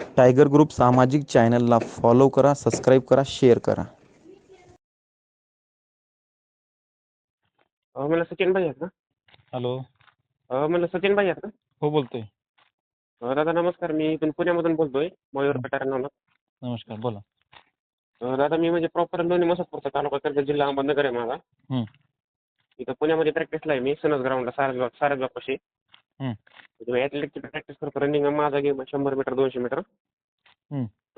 Tiger group सामाजिक चॅनलला follow करा सबस्क्राईब करा शेअर करा. अ, मला सचिन भाई आहेत ना? हॅलो. अ, मला सचिन भाई आहेत ना? हो बोलतोय. अ, दादा नमस्कार मी इथून पुण्यामधून बोलतोय मयूर कटारे नमस्कार बोला. अ, दादा मी म्हणजे प्रॉपर लोणी मसापूरचा तालुका कर्जत जिल्हा अहमदनगर आहे माझा. हं. इथं पुण्यामध्ये प्रॅक्टिसला आहे मी सनस ग्राउंडला सारसबाग सारसबागपाशी ॲथलेटिकची प्रॅक्टिस करतो रनिंग माझा गेम आहे शंभर मीटर दोनशे मीटर.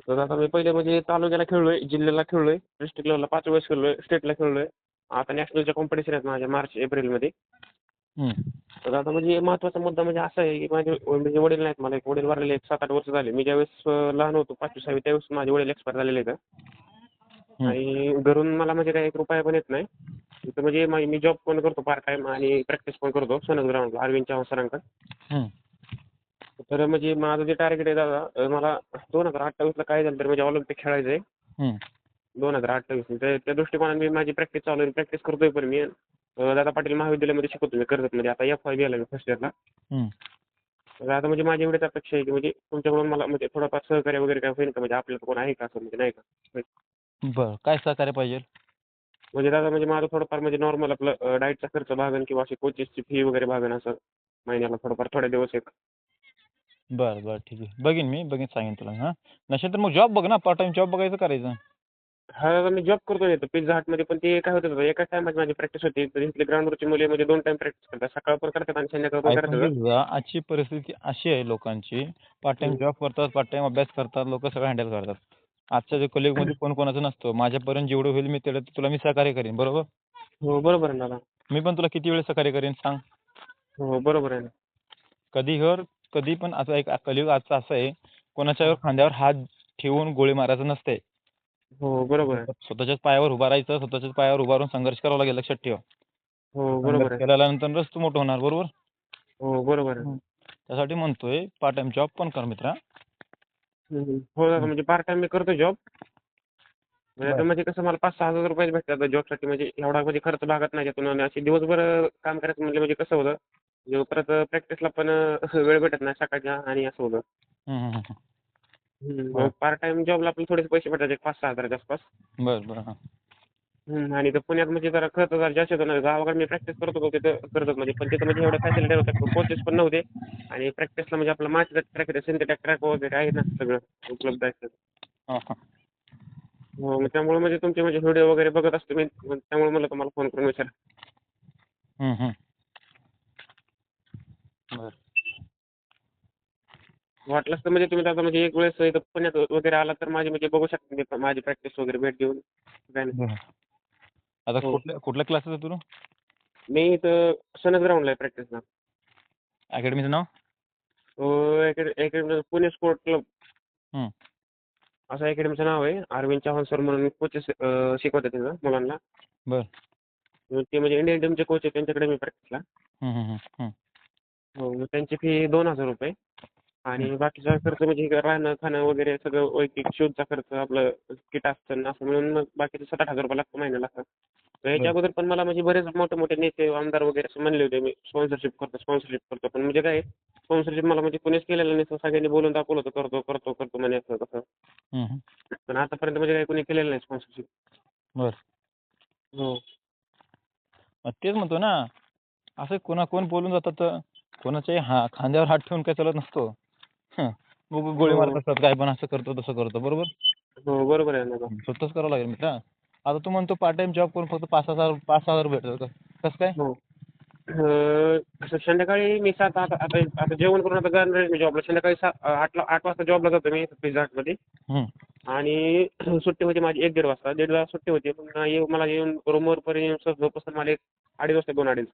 तर आता मी पहिले म्हणजे तालुक्याला खेळलोय जिल्ह्याला खेळलोय डिस्ट्रिक्ट लेवलला पाच वेळेस खेळलोय स्टेटला खेळलोय आता नॅशनलच्या कॉम्पिटिशन आहेत माझ्या मार्च एप्रिलमध्ये. तर आता म्हणजे महत्त्वाचा मुद्दा म्हणजे असा आहे की माझे म्हणजे वडील नाहीत मला एक वडील वारलेले एक सात आठ वर्ष झाले मी ज्यावेळेस लहान होतो पाचवी सहावी त्यावेळेस माझे वडील एक्सपायर झालेले आहेत. आणि घरून मला म्हणजे काही एक रुपया पण येत नाही. तिथं म्हणजे मा- मी जॉब पण करतो पार्ट टाइम आणि प्रॅक्टिस पण करतो सोनस ग्राउंडला अरविंद चव्हाण सरांकडे. हं. तर म्हणजे माझं जे टार्गेट आहे दादा अं, मला दोन हजार अठ्ठावीसला काय झालं तर म्हणजे ऑलिम्पिक खेळायचं आहे हं. दोन हजार अठ्ठावीस त्या त्या दृष्टिकोनाने मी माझी प्रॅक्टिस चालू आहे प्रॅक्टिस करतोय पण मी. अं, दादा पाटील महाविद्यालयामध्ये शिकवतो मी कर्जतमध्ये आता एफ आय गेला मी फर्स्ट इयरला हं. तर आता म्हणजे माझी एवढीच अपेक्षा आहे की म्हणजे तुमच्याकडून मला म्हणजे थोडंफार सहकार्य वगैरे काय होईल का? म्हणजे आपल्याला कोण आहे का असं म्हणजे नाही का? बरं. काय सहकार्य पाहिजे? म्हणजे दादा म्हणजे माझं थोडंफार म्हणजे नॉर्मल आपलं डाईटचा खर्च भागन किंवा अशी कोचेसची फी वगैरे भागन असं महिन्याला थोडंफार थोडे दिवस एक. बरं बरं. ठीक आहे. बघीन मी बघीन सांगेन तुला. हां. नसेल तर मग जॉब बघ ना. पार्ट टाइम जॉब बघायचं करायचं. हा दादा मी जॉब करतोय इथं. पिझ्झा हटमध्ये पण ते काय होतं दादा एकाच टायमात माझी प्रॅक्टिस होती. तर इथले ग्राउंडवरची मुले म्हणजे दोन टाइम प्रॅक्टिस करतात. सकाळ पण करतात आणि संध्याकाळ पण ऐकून घे करतात आजची परिस्थिती अशी आहे लोकांची. Part time. जॉब करतात पार्ट टाइम अभ्यास करतात लोक सगळं हँडल करतात. आजच्या जे कलियुगमध्ये कोण कोणाचं नसतं. माझ्यापर्यंत जेवढं होईल मी तेवढं तुला मी सहकार्य करेन बरोबर? हो बरोबर आहे ना दादा. मी पण तुला किती वेळ सहकार्य करेन सांग? हो बरोबर आहे ना. कधी हर कधी पण असं एक कलियुग आजचं असं आहे कोणाच्यावर खांद्यावर हात ठेवून गोळी मारायचं नसते हो बरोबर आहे. स्वतःच्याच पायावर उभा राहायचं स्वतःच्याच पायावर उभा राहून संघर्ष करावा लागेल लक्षात ठेव. हो बरोबर आहे. केल्यानंतरच तू मोठं होणार बरोबर? हो बरोबर आहे. त्यासाठी म्हणतोय पार्ट टाइम जॉब पण कर मित्रा. हो दादा म्हणजे पार्ट टाइम मी करतो जॉब म्हणजे आता. म्हणजे कसं मला पाच सहा हजार रुपये भेटतात जॉबसाठी म्हणजे एवढा म्हणजे खर्च भागत नाही त्यातून. आणि अशी दिवसभर काम करायचं म्हणजे म्हणजे कसं होतं म्हणजे परत प्रॅक्टिसला पण वेळ भेटत नाही सकाळच्या आणि असं होतं. पार्ट टाइम जॉबला आपले थोडेसे पैसे भेटायचे पाच सहा हजाराच्या आसपास. बरं बरं हम्म. आणि इथं पुण्यात म्हणजे जरा खर्च जरा जास्त होतो. ना गावाकडे मी प्रॅक्टिस करत होतो तिथं करत म्हणजे पण तिथं म्हणजे एवढ्या फॅसिलिटी होत्या कोचेस पण नव्हते. आणि प्रॅक्टिसला म्हणजे आपलं मातीचा ट्रॅक सिंथेटिक ट्रॅक वगैरे आहे ना सगळं उपलब्ध आहे हां हां. हो मग त्यामुळे म्हणजे तुमचे म्हणजे व्हिडिओ वगैरे बघत असतो मी. मग त्यामुळे मला तुम्हाला फोन करून विचार. हम्म, हम्म. बरं. वाटलंच तर म्हणजे तुम्ही आता म्हणजे एक वेळेस इथं पुण्यात वगैरे आला तर माझी म्हणजे बघू शकता मी माझी प्रॅक्टिस वगैरे भेट घेऊन. काय नाही बरं. आता हो. कुठल्या कुठल्या क्लासेस आहे तुला मी इथं सनस ग्राउंडला आहे प्रॅक्टिसला अकॅडमीचं नाव अकॅडमी पुणे स्पोर्ट क्लब हं. असं अकॅडमीचं नाव आहे अरविंद चव्हाण सर म्हणून कोचेस शिकवतात तिथं मुलांना बरं. मग ते म्हणजे इंडियन टीमचे कोच आहे त्यांच्याकडे मी प्रॅक्टिसला हम्म, हम्म, हम्म, हम्म. हो मग त्यांची फी दोन हजार रुपये आणि बाकीचा खर्च म्हणजे राहणं खाणं वगैरे सगळं वैयक्तिक शूजचा खर्च आपलं किट असतं असं म्हणून मग बाकीचे सात आठ हजार रुपये लागतं महिन्याला. तर याच्या अगोदर पण मला म्हणजे बरेच मोठे मोठे नेते आमदार वगैरे असं म्हणले होते मी स्पॉन्सरशिप करतो स्पॉन्सरशिप करतो. पण म्हणजे काय स्पॉन्सरशिप मला म्हणजे कोणीच केलेलं नाही सगळ्यांनी बोलून दाखवलं होतं करतो करतो करतो म्हणे असं हम्म. पण आतापर्यंत म्हणजे काही कोणी केलेलं नाही स्पॉन्सरशिप बरं. हो. तेच म्हणतो ना असं कोणा कोण बोलून जातात तर कोणाच्याही हा खांद्यावर हात ठेवून काय चालत नसतो. हं. गोळी हो. मारत असतात काय पण असं करतो तसं करतो. बरोबर? हो बरोबर आहे ना. स्वतःच करावं लागेल मित्रा. आता तू म्हणतो पार्ट टाइम जॉब करून फक्त पाच हजार पाच हजार भेटतात का? कसं काय? हो. अं, संध्याकाळी मी सात आता आता आता जेवण करून आता जाणार मी जॉबला संध्याकाळी सात आठला आठ वाजता जॉबला जातो मी पिझ्झा हटमध्ये हम्म. आणि सुट्टी होती माझी एक दीड वाजता. दीड वाजता सुट्टी होती. पण येऊ मला येऊन रूमवर पर्यंत येऊन सहज मला एक अडीच वाजता दोन अडीच.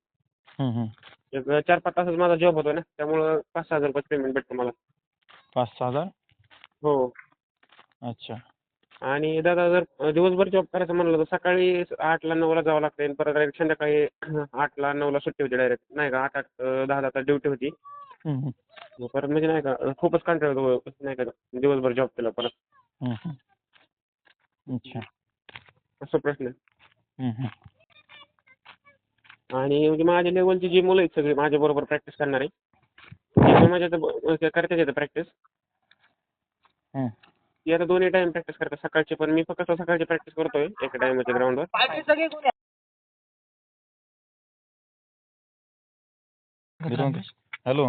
हम्म, हम्म. एक चार पाच तासच माझा जॉब होतो ना. त्यामुळं पाच सहा हजार रुपये पेमेंट भेटतं मला. पाच सहा हजार? हो. अच्छा. आणि दादा जर दिवसभर जॉब करायचं म्हणलं तर सकाळी आठला नऊला जावं लागतं आणि परत डायरेक्ट संध्याकाळी आठला नऊला सुट्टी होती डायरेक्ट नाही का? आठ आठ दहा दहा तास ड्युटी होती. परत म्हणजे नाही का खूपच कंटाळा नाही का? दिवसभर जॉब केला परत. अच्छा. असं प्रश्न. आणि म्हणजे माझ्या लेवलची जी मुलं आहेत सगळी माझ्या बरोबर प्रॅक्टिस करणारे ते माझ्या इथं करतात येतं प्रॅक्टिस हं. ती आता दोन्ही टाइम प्रॅक्टिस करतात सकाळची पण. मी फक्त सकाळची प्रॅक्टिस करतोय एका टाइमच्या ग्राउंडवर हॅलो.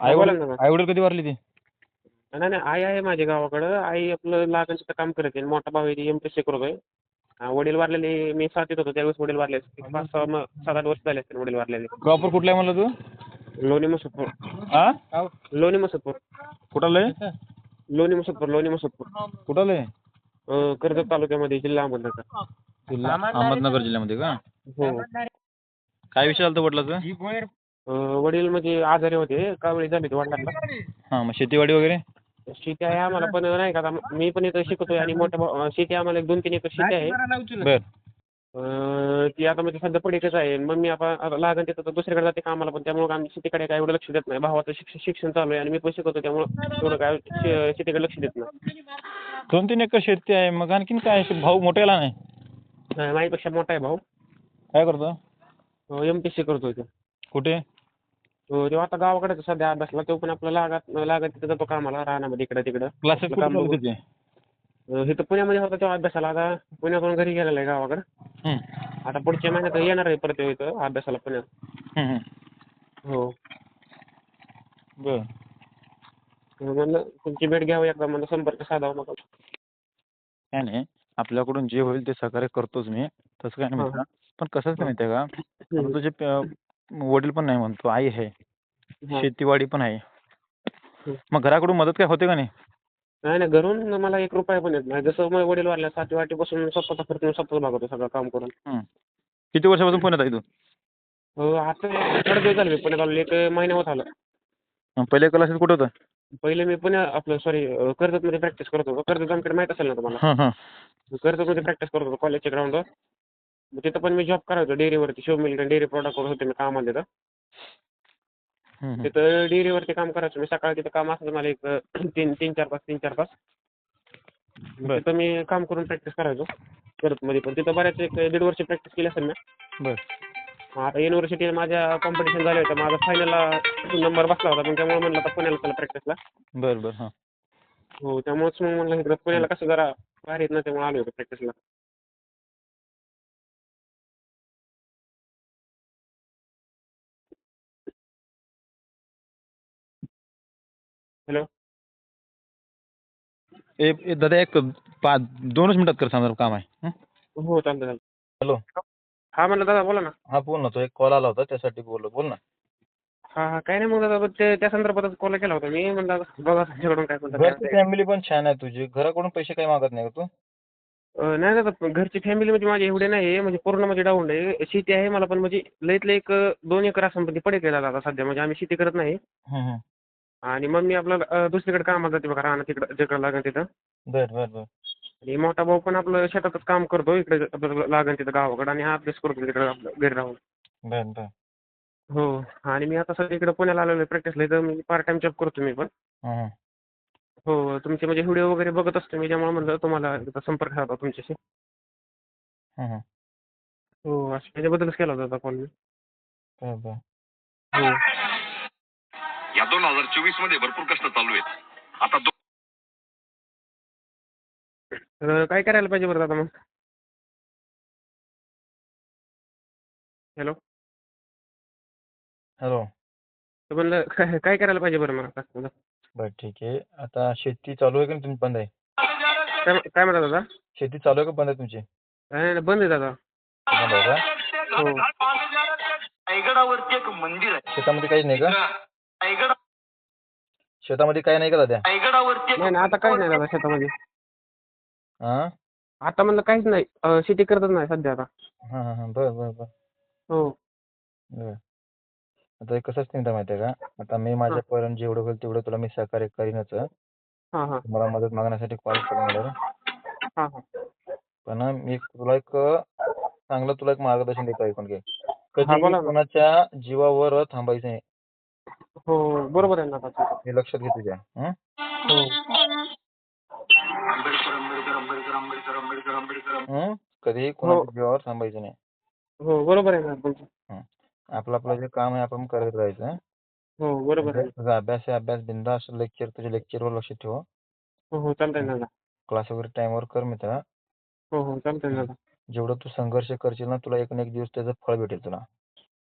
आई बोला वडील ना. आई वडील कधी वारली ती? नाही नाही आई आहे माझ्या गावाकडं. आई आपलं लागायचं काम करते मोठा भाऊ आहे एम पी सी करतोय. वडील वारलेले मी साथीत होतो त्यावेळेस वडील वारले एक पाच सहा सात आठ वर्ष झाले असतील वडील वारलेले. प्रॉपर कुठला आहे म्हणलं तू? लोणी मसदपूर हा लोणी मसदपूर कुठाला आहे लोणी मसदपूर लोणी मसदपूर कुठाला आहे अं, कर्जत तालुक्यामध्ये जिल्हा अहमदनगर जिल्हा अहमदनगर जिल्ह्यामध्ये का हो काय विषय आलता वडिलाचं अं, वडील म्हणजे आजारी होते कावळी झाली होती वडिलांना हा मग शेतीवाडी वगैरे शेती आहे आम्हाला पण नाही का आता मी पण इथं शिकतोय आणि मोठ्या भाऊ- अं, शेती आम्हाला एक दोन तीन एकर शेती आहे बर ती आता म्हणजे सध्या पडीकच आहे. मग मी आता आता लागन तिथं तर दुसरीकडे जाते कामाला पण. त्यामुळे आम्ही शेतीकडे काय एवढं लक्ष देत नाही. भावाचं शिक्षण शिक्षण चालू आहे आणि मी पण शिकवतो त्यामुळं एवढं काय शे- शेतीकडे लक्ष देत नाही. दोन तीन एकर शेती आहे. मग आणखीन काय? भाऊ मोठ्याला नाही? माझ्यापेक्षा मोठा आहे भाऊ. काय करतो? एम पी सी करतोय तो. कुठे? तो तो आता गावाकडेच सध्या अभ्यासला. तो पण आपला लागत लागत तिथं जातो कामाला रानामध्ये इकडं तिकडं. क्लासेस कुठे चालू. इथं पुण्यामध्ये होता तो अभ्यासाला. आता पुण्याकडून घरी गेलेला आहे गावाकडं. हं. आता पुढच्या महिन्यात येणार आहे परत इथं अभ्यासाला पुण्यात. हं, बर. म्हणलं तुमची भेट घ्यावी एकदा. म्हणलं संपर्क साधावा मग. काय नाही. आपल्याकडून जे होईल ते सहकार्य करतोच मी. तसं काय नाही हा. पण कसं असतं माहिती आहे का? आता. तुझे प- वडील पण नाही म्हणतो. आई आहे. हा. शेतीवाडी पण आहे. मग घराकडून मदत काय होते का नाही? नाही नाही घरून मला एक रुपया पण येत नाही. जसं मग वडील वारल्या साती वाटी बसून स्वतःचा खर्च मी स्वतःच भागवतो सगळं काम करून. हं. किती वर्षापासून पुण्यात आहे तू? हो आता थोडे दिवस झाले मी पुण्यात आलो एक महिना होत आला. पहिले क्लासेस कुठं होतं? पहिले मी पुण्या आपलं सॉरी कर्जतमध्ये प्रॅक्टिस करत होतो. कर्जत आमकडे माहीत असेल ना तुम्हाला? हां हां. कर्जतमध्ये प्रॅक्टिस करत होतो कॉलेजच्या ग्राउंडवर मग तिथं पण मी जॉब करायचो डेअरीवरती शिव मिल्टन डेअरी प्रोडक्टवर होते मी कामाला तिथं. हं, हं. तिथं डेअरीवरती काम करायचो मी. सकाळी तिथं काम असायचं मला एक तीन तीन चार तास तीन चार तास बरं. तिथं मी काम करून प्रॅक्टिस करायचो कर्जतमध्ये पण तिथं बऱ्याच एक दीड वर्ष प्रॅक्टिस केली असेल मी बर. आता युनिव्हर्सिटीला माझ्या कॉम्पिटिशन झाले होते. माझा फायनलला नंबर बसला होता. पण त्यामुळे म्हणलं आता पुण्याला चला प्रॅक्टिसला बर बर हां. हो त्यामुळेच मग म्हणलं इकडं पुण्याला कसं जरा बाहेर येत ना त्यामुळे आलो होतो प्रॅक्टिसला हॅलो. ए ए, दादा एक पाच दोनच मिनिटात कर समजा काम आहे. हं? हो चालतं चालतं हॅलो. हा म्हणलं दादा बोला ना. हा बोल ना तो एक कॉल आला होता त्यासाठी बोललो बोल ना. हा हा काही नाही मग दादा ते त्या संदर्भातच कॉल केला होता मी म्हणलं बघा तुमच्याकडून काय घरची फॅमिली पण छान आहे तुझी. घराकडून पैसे काही मागत नाही का तू? अं, नाही दादा पण घरची फॅमिली म्हणजे माझी एवढे नाही आहे म्हणजे पूर्ण म्हणजे डाऊन आहे. शेती आहे मला पण म्हणजे लईतलं एक अं, दोन एकर असं म्हणजे पडे केला दादा सध्या म्हणजे आम्ही शेती करत नाही. हं, हं. आणि मग मी आपलं दुसरीकडे कामाला जाते बघा राहणं तिकडं जिकडं लागेल तिथं. बर बर बर. आणि मोठा भाऊ पण आपलं शेतातच काम करतो इकडे आपलं लागेल तिथं गावाकडं आणि हा अभ्यास करतो तिकडे आपलं घरी राहून. बर बर. हो आणि मी आता सध्या इकडे पुण्याला आलेलो आहे प्रॅक्टिसला इथं मी पार्ट टाइम जॉब करतो मी पण. हं, तुमचे म्हणजे व्हिडिओ वगैरे बघत असतो मी त्यामुळे म्हणलं तुम्हाला एकदा संपर्क साधा तुमच्याशी. हं, हं. हो असं त्याच्याबद्दलच केला होता कॉल मी. बर बर. हो. या दोन हजार चोवीसमध्ये भरपूर कष्ट चालू आहेत. आता दो- तर काय करायला पाहिजे बरं दादा मग? हॅलो? हॅलो. तर म्हणलं काय काय करायला पाहिजे बरं मग आता? बर ठीक आहे. आता शेती चालू आहे का तुमची? बंद आहे. काय काय म्हणता दादा? शेती चालू आहे का? बंद आहे तुमची? नाही नाही, बंद आहे दादा. बंद आहे का? हो. रायगडावरती एक मंदिर आहे शेतामध्ये काहीच नाही का? शेतामध्ये काही नाही का दादा? नाही नाही आता काहीच नाही दादा शेतामध्ये. हां? आता म्हणलं काहीच नाही. अं, शेती करतच नाही सध्या आता. हां हां हां. बर बर बर. हो. बर. आता हे कसं असतं माहिती आहे का? आता मी माझ्यापर्यंत जेवढं होईल तेवढं तुला मी सहकार्य करीनच हां हां. मला मदत मागण्यासाठी कॉल करून हां हां. पण मी तुला एक चांगलं तुला एक मार्गदर्शन देतो ऐकून घे. हा, कधी ना. कोणाच्या जीवावर थांबायचं नाही. हो बरोबर आहे ना आता हे लक्षात घे तुझ्या. हं? हो. आंबेडकर आंबेडकर आंबेडकर आंबेडकर आंबेडकर आंबेडकर हं? कधीही कोणाच्या जीवावर थांबायचं नाही. हो बरोबर आहे ना तुमचं आपलं आपलं जे काम आहे आपण करत राहायचं हं? हो बरोबर आहे. तुझा अभ्यास आहे अभ्यास बिंदास लेक्चर तुझ्या लेक्चरवर लक्ष ठेव. हो हो चालतंय ना दादा. क्लास वगैरे टाइमवर कर मित्रा. हो हो चालतंय ना दादा. जेवढं तू संघर्ष करशील ना तुला एक ना एक दिवस त्याचं फळ भेटेल तुला.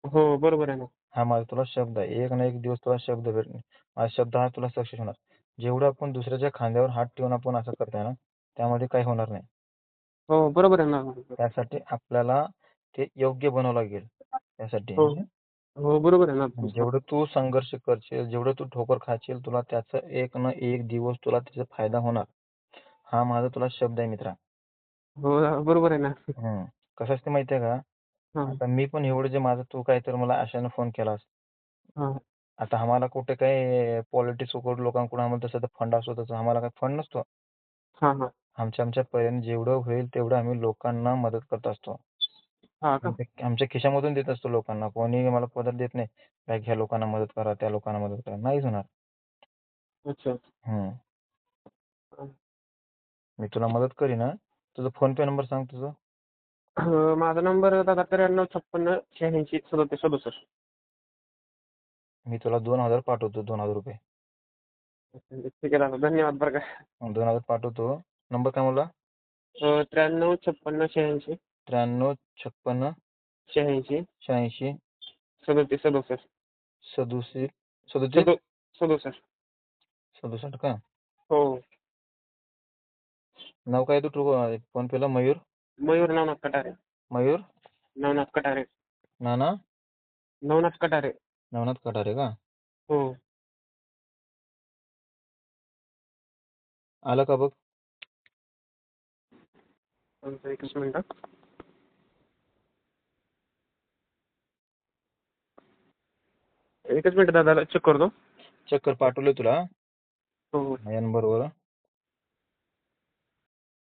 हो बरोबर आहे ना. हा माझा तुला शब्द आहे. एक ना एक दिवस तुला शब्द भेटणार माझा शब्द हा तुला सक्सेस होणार. जेवढं आपण दुसऱ्याच्या खांद्यावर हात ठेवून आपण असं करताय ना त्यामध्ये काही होणार नाही. हो बरोबर आहे ना. त्यासाठी आपल्याला ते योग्य बनावं लागेल. त्यासाठी हो. हो बरोबर आहे ना. जेवढं तू संघर्ष करशील जेवढं तू ठोकर खाशील तुला त्याचा एक ना एक दिवस तुला त्याचा फायदा होणार. हा माझा तुला शब्द आहे मित्रा. हो बरोबर आहे ना. कसं असते माहितीये का? हा. आता मी पण एवढं जे माझं तू काय तर मला आशाने फोन केलास हा. आता आम्हाला कुठे काही पॉलिटिक्स लोकांकडून आम्हाला तसं फंड असतो तसं आम्हाला काही फंड नसतो. हा हा. आमच्या आमच्या पर्यंत जेवढं होईल तेवढं आम्ही लोकांना मदत करत असतो. हा का? आमच्या आमच्या खिशामधून देत असतो लोकांना. कोणी मला पदर देत नाही. काय ह्या लोकांना मदत करा त्या लोकांना मदत करा. नाहीच होणार. अच्छा. हम्म. मी तुला मदत करीन हा. तुझा फोन पे नंबर सांग तुझा. माझा नंबर दादा त्र्याण्णव छप्पन्न शहाऐंशी सदोतीस सदुसष्ट. मी तुला दोन हजार पाठवतो दोन हजार रुपये. ठीक आहे दादा धन्यवाद बरं का. दोन हजार पाठवतो. नंबर काय मला त्र्याण्णव छप्पन्न शहाऐंशी. त्र्याण्णव छप्पन्न शहाऐंशी. शहाऐंशी. सदोतीस सदुसष्ट. सदुसष्ट? सदोतीस? सदो सदुसष्ट. सदुसष्ट का? हो. नाव काय तू फोन पेला मयूर? मयूर नवनाथ कटारे मयूर नवनाथ कटारे नाना नवनाथ कटारे नवनाथ कटारे का हो आलं का बघ चालतंय, एकच मिनिट एकच मिनिट दादा चेक करतो चक्कर पाठवलं तुला हो हो या नंबरवर